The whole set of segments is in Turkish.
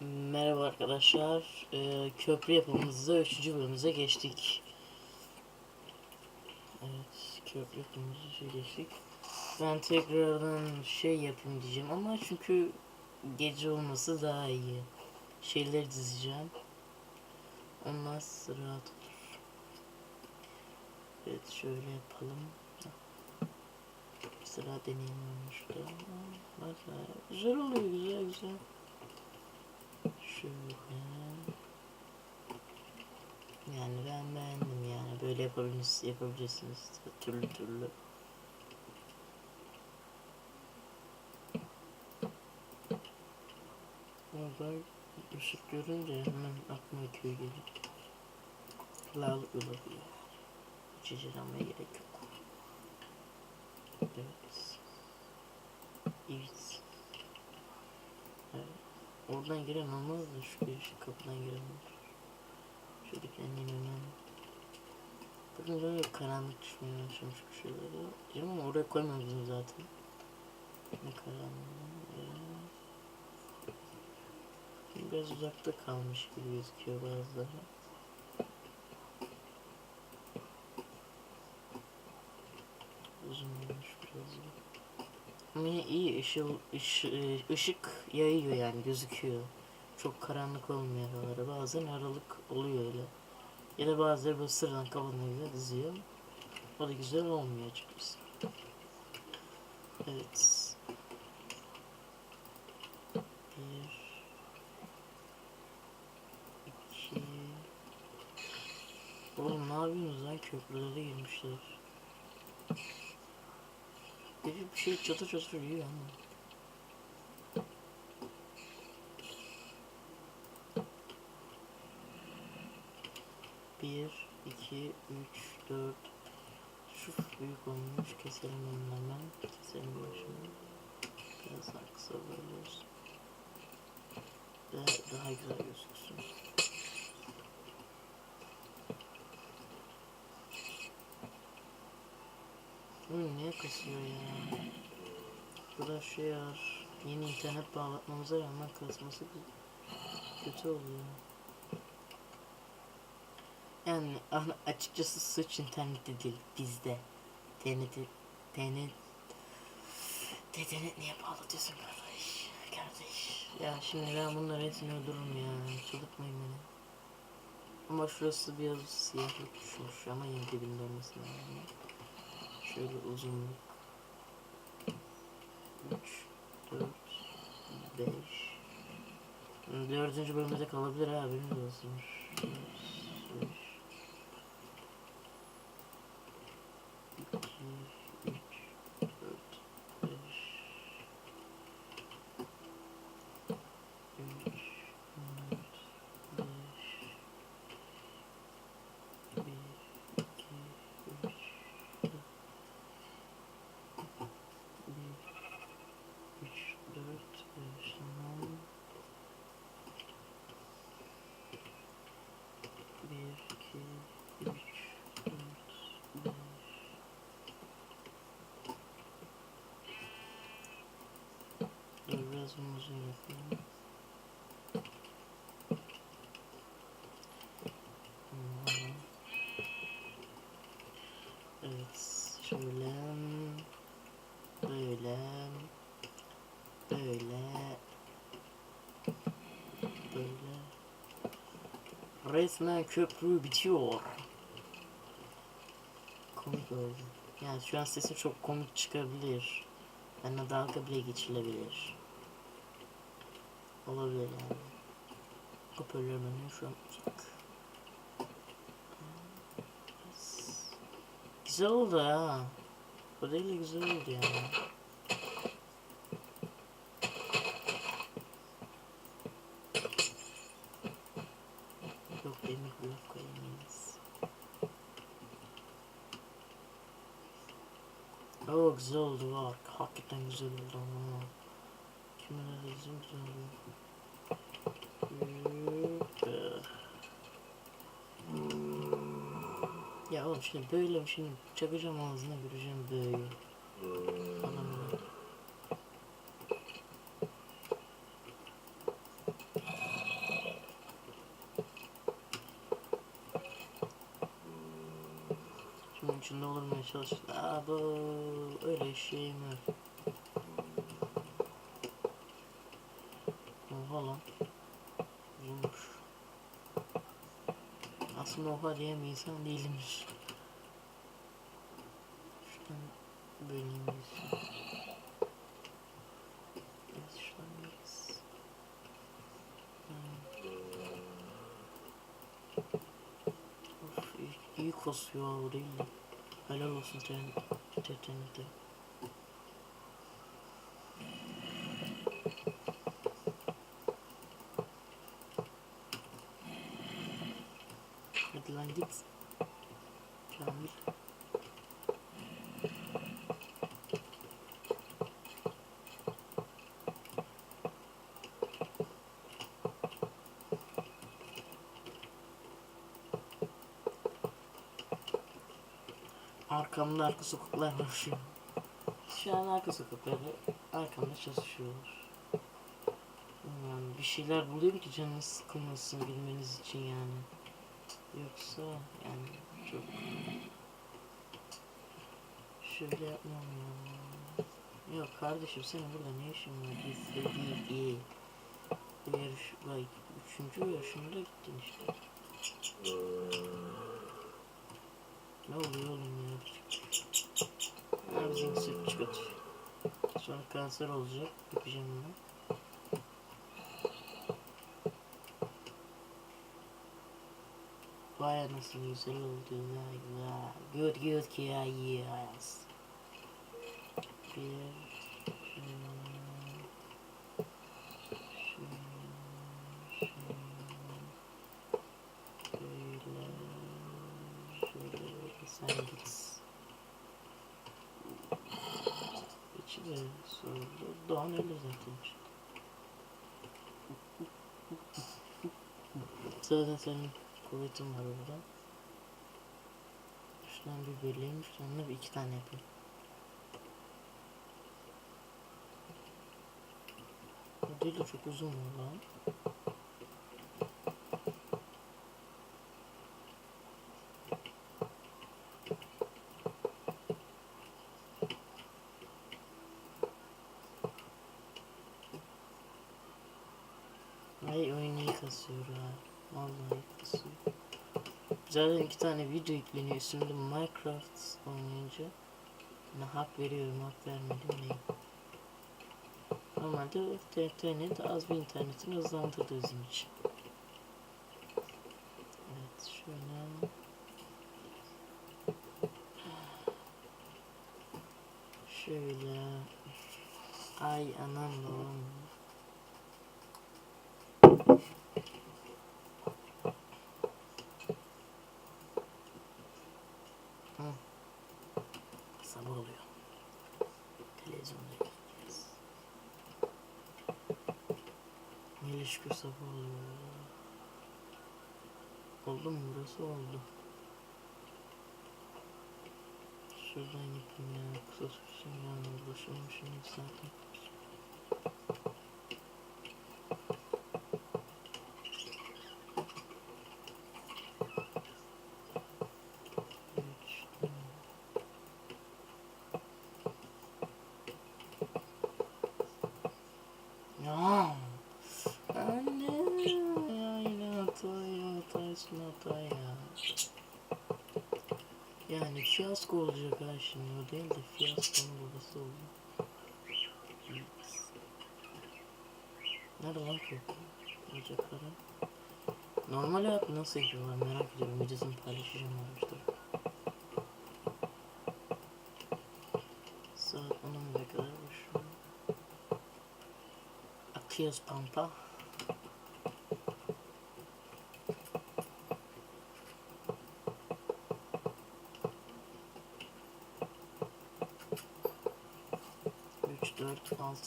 Merhaba arkadaşlar. Ee, köprü yapımımızda 3. bölümümüze geçtik. Evet, köprü yapımımıza geçtik. Ben tekrardan şey yapayım diyeceğim ama çünkü gece olması daha iyi. Şeyleri dizeceğim. Onlar rahat olur. Evet, şöyle yapalım. Sıra deneyim olmuş da. Bak Güzel oluyor, güzel güzel. Şöyle. Yani ben beğendim yani böyle yapabilirsiniz, yapabilirsiniz türlü türlü. Orada ışık görünce hemen aklıma köy geliyor. Lağlık olabiliyor. Hiç almaya gerek yok. Evet. Evet. Oradan giren olmaz da şu giriş kapıdan giren olur. Şöyle kendini önem. Bakın böyle karanlık düşmeye başlamış bir şeyler ya. Canım ama oraya koymamışım zaten. Ne karanlığı. Ee, Biraz uzakta kalmış gibi gözüküyor bazıları. Uzun olmuş biraz da. Yine iyi ışıl, ış, e, ışık yayıyor yani gözüküyor. Çok karanlık olmuyor araları. Bazen aralık oluyor öyle. Ya da bazıları böyle sıradan güzel diziyor. O da güzel olmuyor açıkçası. Evet. Bir. iki. Oğlum ne yapıyorsunuz lan köprülere girmişler. Biri bir şey çatır çatır yiyor ama. Bir, iki, üç, dört. Şu büyük olmuş. Keselim onu hemen. Keselim başını. Biraz daha kısa böyle olsun. Daha, daha güzel gözüksün. Niye kasıyor ya? Arkadaş şey ya. Yeni internet bağlatmamıza rağmen kasması kötü oluyor. Yani ah- açıkçası suç internette değil bizde. TNT TNT TNT niye bağlatıyorsun kardeş? Kardeş. Ya şimdi ben bunları hepsini öldürürüm ya. Çıldırtmayın beni. Ama şurası biraz siyahlık düşmüş ama yine dibinde olması lazım. Şöyle uzunluk. 3 4 5 Dördüncü bölümde de kalabilir ha haberiniz olsun. 5 2 3 4 5 3 4 5 1 2 3 bir, üç, dört, beş, tamam. Bir, iki, üç, dört, beş. Uzun yapayım. Tamam. Evet, şöyle böyle böyle böyle resmen köprü bitiyor komik oldu yani şu an sesim çok komik çıkabilir benimle dalga bile geçilebilir olabilir yani hoparlör menü şu an uzak güzel oldu ha. Bu değil de güzel oldu yani. Yok güzel oldu var. Hakikaten güzel oldu ama. Finalizim zombi. Ya oğlum şimdi böyle şimdi şey çakacağım ağzına göreceğim böyle. Anamına. Şimdi içinde olur mu çalıştı? Aa bu öyle şey mi? Oha diyen bir insan değilmiş. Şuradan böleyim biz. Evet şuradan biraz. Of iyi, iyi değil mi? Helal olsun ten, tetenite. Hadi Arkamda arka sokaklar var şu an. Şu an arka sokaklarda arkamda çalışıyorlar. Yani bir şeyler bulayım ki canınız sıkılmasın bilmeniz için yani. Yoksa yani çok şöyle yapmam ya. Yok kardeşim senin burada ne işin var? İstediği Bu yarış bak üçüncü yarışında gittin işte. Ne oluyor oğlum ya? Nabzın süt çıkartıyor. Sonra kanser olacak. Yapacağım bunu. Vay anasını güzel oldu. Good good ya yes. Bir hmm, şöyle şöyle sen git. İçi de soruldu. Doğan öyle zaten işte. Zaten senin kuvvetin var orada. Şuradan bir böleyim, şuradan da bir iki tane yapayım. Bu değil de çok uzun var lan. Ay oyun iyi kasıyor ha. Vallahi kasıyor. Zaten iki tane video yükleniyor üstünde Minecraft oynayınca. Ne hak veriyorum hak vermedim neyim. Normalde TNT az bir internetini hızlandırdı bizim için. Evet şöyle. Şöyle. Ay anam babam. Şükür sabah oluyor. Oldu mu burası oldu. Şuradan yapayım ya. Kısa sürsün yani uğraşılmışım zaten. Fiyasko olacak ha şimdi. O değil de fiyaskonun babası oldu. Nerede lan köprü? Ocakları. Normal hayat nasıl yapıyorlar merak ediyorum. Videosunu paylaşacağım araçta. Saat 10'a kadar var şu an.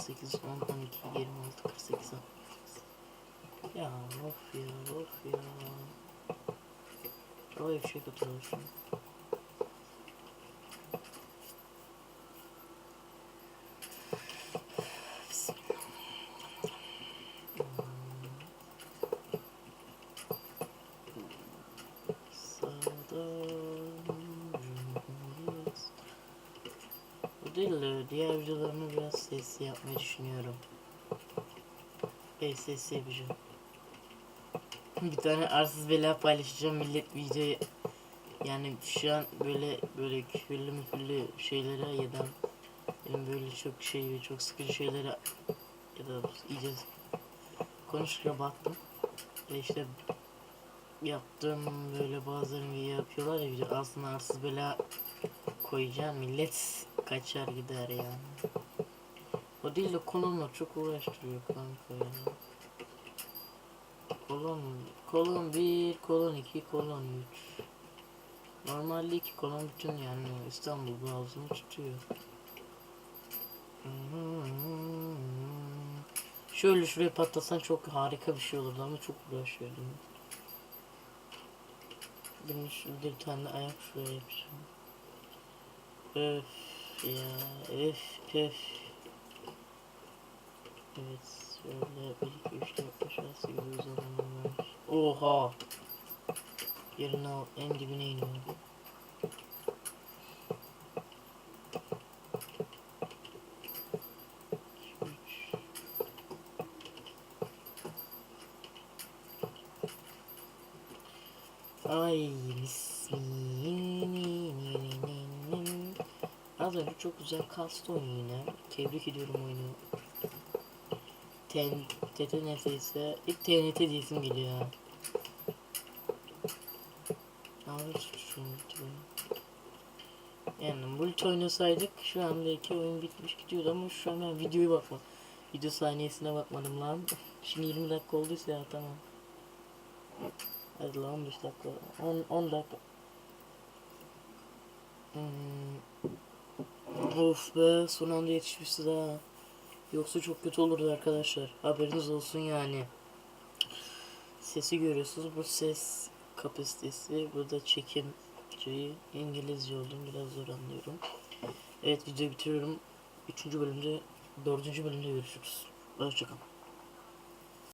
8, 10, 12, 26, 48, 68. Ya of ya of ya. Oraya bir şey katılmışım. De diğer videolarımı biraz sesli yapmayı düşünüyorum. Evet sesli yapacağım. Bir tane arsız bela paylaşacağım millet videoyu. Yani şu an böyle böyle küfürlü müfürlü şeylere ya da benim böyle çok şey ve çok sıkıcı şeylere ya da iyice konuşurken baktım. Ve işte yaptığım böyle bazıları video yapıyorlar ya aslında arsız bela koyacağım millet kaçar gider yani. O değil de konumla çok uğraştırıyor kanka ya. Kolon, kolon 1, kolon 2, kolon 3. Normalde iki kolon bütün yani İstanbul boğazını tutuyor. Şöyle şuraya patlasan çok harika bir şey olurdu ama çok uğraşıyordum. Benim şurada bir tane ayak şuraya yapacağım. Öf ya öf öf. Evet şöyle 1 2 3 4 5 6 7 uzanımlar. Oha. Yerine al en dibine iniyor. Üç. Ay bismillahirrahmanirrahim. Az önce çok güzel kastı oyunu yine. Tebrik ediyorum oyunu. TTNT ise ilk TNT diyesim geliyor ha. Abi şunu. Yani multi oynasaydık şu anda iki oyun bitmiş gidiyordu ama şu an ben videoyu bakma. Video saniyesine bakmadım lan. Şimdi 20 dakika olduysa ya tamam. Hadi lan 15 dakika. 10, 10 dakika. Hmm. Of be son anda yetişmişiz ha. Yoksa çok kötü olurdu arkadaşlar. Haberiniz olsun yani. Sesi görüyorsunuz. Bu ses kapasitesi. Burada çekim şeyi İngilizce oldum. Biraz zor anlıyorum. Evet videoyu bitiriyorum. Üçüncü bölümde, dördüncü bölümde görüşürüz. Hoşçakalın.